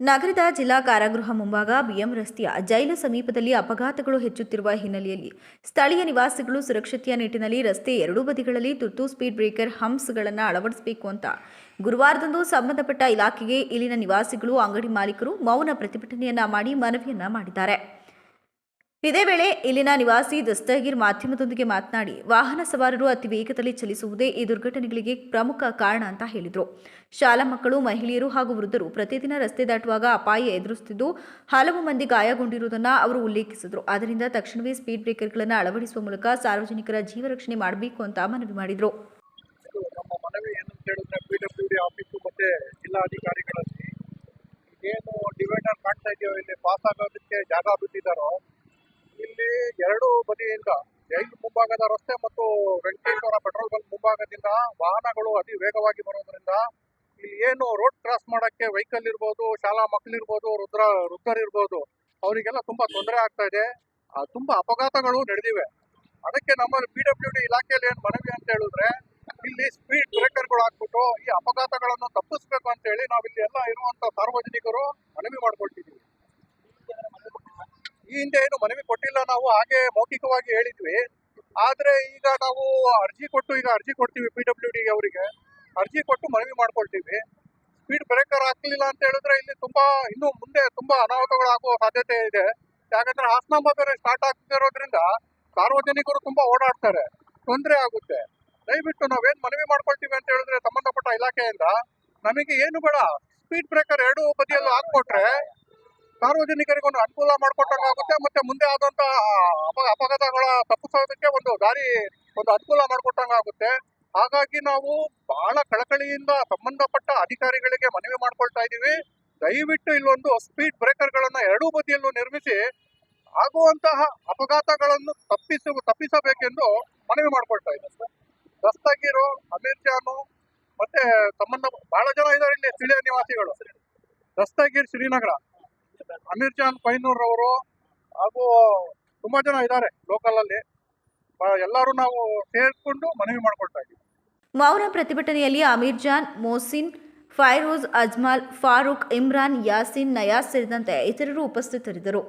ನಗರದ ಜಿಲ್ಲಾ ಕಾರಾಗೃಹ ಮುಂಭಾಗ ಬಿಎಂ ರಸ್ತೆಯ ಜೈಲು ಸಮೀಪದಲ್ಲಿ ಅಪಘಾತಗಳು ಹೆಚ್ಚುತ್ತಿರುವ ಹಿನ್ನೆಲೆಯಲ್ಲಿ ಸ್ಥಳೀಯ ನಿವಾಸಿಗಳು ಸುರಕ್ಷತೆಯ ನಿಟ್ಟಿನಲ್ಲಿ ರಸ್ತೆ ಎರಡೂ ಬದಿಗಳಲ್ಲಿ ತುರ್ತು ಸ್ಪೀಡ್ ಬ್ರೇಕರ್ ಹಂಪ್ಸ್ಗಳನ್ನು ಅಳವಡಿಸಬೇಕು ಅಂತ ಗುರುವಾರದಂದು ಸಂಬಂಧಪಟ್ಟ ಇಲಾಖೆಗೆ ಇಲ್ಲಿನ ನಿವಾಸಿಗಳು ಅಂಗಡಿ ಮಾಲೀಕರು ಮೌನ ಪ್ರತಿಭಟನೆಯನ್ನ ಮಾಡಿ ಮನವಿಯನ್ನ ಮಾಡಿದ್ದಾರೆ. ಇದೇ ವೇಳೆ ಇಲ್ಲಿನ ನಿವಾಸಿ ದಸ್ತಗಿರ್ ಮಾಧ್ಯಮದೊಂದಿಗೆ ಮಾತನಾಡಿ, ವಾಹನ ಸವಾರರು ಅತಿ ವೇಗದಲ್ಲಿ ಚಲಿಸುವುದೇ ಈ ದುರ್ಘಟನೆಗಳಿಗೆ ಪ್ರಮುಖ ಕಾರಣ ಅಂತ ಹೇಳಿದರು. ಶಾಲಾ ಮಕ್ಕಳು, ಮಹಿಳೆಯರು ಹಾಗೂ ವೃದ್ಧರು ಪ್ರತಿದಿನ ರಸ್ತೆ ದಾಟುವಾಗ ಅಪಾಯ ಎದುರಿಸುತ್ತಿದ್ದು ಹಲವು ಮಂದಿ ಗಾಯಗೊಂಡಿರುವುದನ್ನು ಅವರು ಉಲ್ಲೇಖಿಸಿದರು. ಆದ್ದರಿಂದ ತಕ್ಷಣವೇ ಸ್ಪೀಡ್ ಬ್ರೇಕರ್ಗಳನ್ನು ಅಳವಡಿಸುವ ಮೂಲಕ ಸಾರ್ವಜನಿಕರ ಜೀವ ರಕ್ಷಣೆ ಮಾಡಬೇಕು ಅಂತ ಮನವಿ ಮಾಡಿದರು. ಏನು ಡಿವೈಡರ್ ಕಾಣ್ತಾ ಇದೆಯೋ ಇಲ್ಲಿ ಪಾಸ್ ಆಗೋದಕ್ಕೆ ಜಾಗ ಬಿಟ್ಟಿದ್ದಾರೋ ಎರಡು ಬದಿಯಿಂದ ಜೈಲು ಮುಂಭಾಗದ ರಸ್ತೆ ಮತ್ತು ವೆಂಕಟೇಶ್ವರ ಪೆಟ್ರೋಲ್ ಬಂಕ್ ಮುಂಭಾಗದಿಂದ ವಾಹನಗಳು ಅತಿ ವೇಗವಾಗಿ ಬರೋದ್ರಿಂದ ಇಲ್ಲಿ ಏನು ರೋಡ್ ಕ್ರಾಸ್ ಮಾಡಕ್ಕೆ ವೆಹಿಕಲ್ ಇರ್ಬೋದು, ಶಾಲಾ ಮಕ್ಕಳಿರ್ಬೋದು ವೃದ್ಧ ವೃದ್ಧರಿರ್ಬೋದು ಅವರಿಗೆಲ್ಲ ತುಂಬಾ ತೊಂದರೆ ಆಗ್ತಾ ಇದೆ. ತುಂಬಾ ಅಪಘಾತಗಳು ನಡೆದಿವೆ. ಅದಕ್ಕೆ ನಮ್ಮ ಪಿ ಡಬ್ಲ್ಯೂ ಡಿ ಇಲಾಖೆಯಲ್ಲಿ ಏನು ಮನವಿ ಅಂತ ಹೇಳಿದ್ರೆ, ಇಲ್ಲಿ ಸ್ಪೀಡ್ ಬ್ರೇಕರ್ಗಳು ಹಾಕ್ಬಿಟ್ಟು ಈ ಅಪಘಾತಗಳನ್ನು ತಪ್ಪಿಸ್ಬೇಕು ಅಂತ ಹೇಳಿ ನಾವಿಲ್ಲಿ ಎಲ್ಲ ಇರುವಂತ ಸಾರ್ವಜನಿಕರು ಮನವಿ ಮಾಡ್ಕೊಳ್ತಿದ್ದೀವಿ ಈ ಹಿಂದೆ ಏನು ಮನವಿ ಕೊಟ್ಟಿಲ್ಲ ನಾವು, ಹಾಗೆ ಮೌಖಿಕವಾಗಿ ಹೇಳಿದ್ವಿ. ಆದ್ರೆ ಈಗ ನಾವು ಅರ್ಜಿ ಕೊಟ್ಟು, ಈಗ ಅರ್ಜಿ ಕೊಡ್ತೀವಿ ಪಿ ಡಬ್ಲ್ಯೂ ಡಿ ಅವರಿಗೆ. ಅರ್ಜಿ ಕೊಟ್ಟು ಮನವಿ ಮಾಡ್ಕೊಳ್ತೀವಿ. ಸ್ಪೀಡ್ ಬ್ರೇಕರ್ ಆಗ್ಲಿಲ್ಲ ಅಂತ ಹೇಳಿದ್ರೆ ಇಲ್ಲಿ ತುಂಬಾ, ಇನ್ನು ಮುಂದೆ ತುಂಬಾ ಅನಾಹುತಗಳಾಗುವ ಸಾಧ್ಯತೆ ಇದೆ. ಯಾಕಂದ್ರೆ ಹಾಸನಾಂಬ ಬೇರೆ ಸ್ಟಾರ್ಟ್ ಆಗ್ತಿರೋದ್ರಿಂದ ಸಾರ್ವಜನಿಕರು ತುಂಬಾ ಓಡಾಡ್ತಾರೆ. ತೊಂದರೆ ಆಗುತ್ತೆ. ದಯವಿಟ್ಟು ನಾವೇನ್ ಮನವಿ ಮಾಡ್ಕೊಳ್ತೀವಿ ಅಂತ ಹೇಳಿದ್ರೆ ಸಂಬಂಧಪಟ್ಟ ಇಲಾಖೆಯಿಂದ ನಮಗೆ ಏನು ಬೇಡ. ಸ್ಪೀಡ್ ಬ್ರೇಕರ್ ಎರಡು ಬದಿಯಲ್ಲೂ ಹಾಕ್ಕೊಟ್ರೆ ಸಾರ್ವಜನಿಕರಿಗೆ ಒಂದು ಅನುಕೂಲ ಮಾಡಿಕೊಟ್ಟಂಗಾಗುತ್ತೆ ಮತ್ತೆ ಮುಂದೆ ಆದಂತ ಅಪ, ಅಪಘಾತಗಳ ತಪ್ಪಿಸೋದಕ್ಕೆ ಒಂದು ದಾರಿ, ಒಂದು ಅನುಕೂಲ ಮಾಡಿಕೊಟ್ಟಂಗಾಗುತ್ತೆ ಹಾಗಾಗಿ ನಾವು ಬಹಳ ಕಳಕಳಿಯಿಂದ ಸಂಬಂಧಪಟ್ಟ ಅಧಿಕಾರಿಗಳಿಗೆ ಮನವಿ ಮಾಡ್ಕೊಳ್ತಾ ಇದ್ದೀವಿ. ದಯವಿಟ್ಟು ಇಲ್ಲೊಂದು ಸ್ಪೀಡ್ ಬ್ರೇಕರ್ಗಳನ್ನು ಎರಡೂ ಬದಿಯಲ್ಲೂ ನಿರ್ಮಿಸಿ ಆಗುವಂತಹ ಅಪಘಾತಗಳನ್ನು ತಪ್ಪಿಸ, ತಪ್ಪಿಸಬೇಕೆಂದು ಮನವಿ ಮಾಡ್ಕೊಳ್ತಾ ಇದ್ದೀವಿ ದಸ್ತಗೀರು ಅಮೀರ್ ಜಾನು, ಮತ್ತೆ ಸಂಬಂಧ, ಬಹಳ ಜನ ಇದ್ದಾರೆ ಇಲ್ಲಿ, ಸ್ಥಳೀಯ ನಿವಾಸಿಗಳು. ದಸ್ತಗೀರ್ ಶ್ರೀನಗರ. ಅಮೀರ್ ಜಾನ್ ಪೈನೂರ್ ಅವರು ಹಾಗೂ ತುಂಬಾ ಜನ ಇದ್ದಾರೆ ಲೋಕಲ್ ಅಲ್ಲಿ. ಎಲ್ಲರೂ ನಾವು ಸೇರಿಕೊಂಡು ಮನವಿ ಮಾಡ್ಕೊಳ್ತಾ ಇದ್ದೀವಿ. ಮೌನ ಪ್ರತಿಭಟನೆಯಲ್ಲಿ ಅಮೀರ್ ಜಾನ್ ಮೋಸಿನ್ ಫೈರೋಜ್ ಅಜ್ಮಾಲ್, ಫಾರೂಕ್ ಇಮ್ರಾನ್, ಯಾಸಿನ್ ನಯಾಸ್ ಸೇರಿದಂತೆ ಇತರರು ಉಪಸ್ಥಿತರಿದ್ದರು.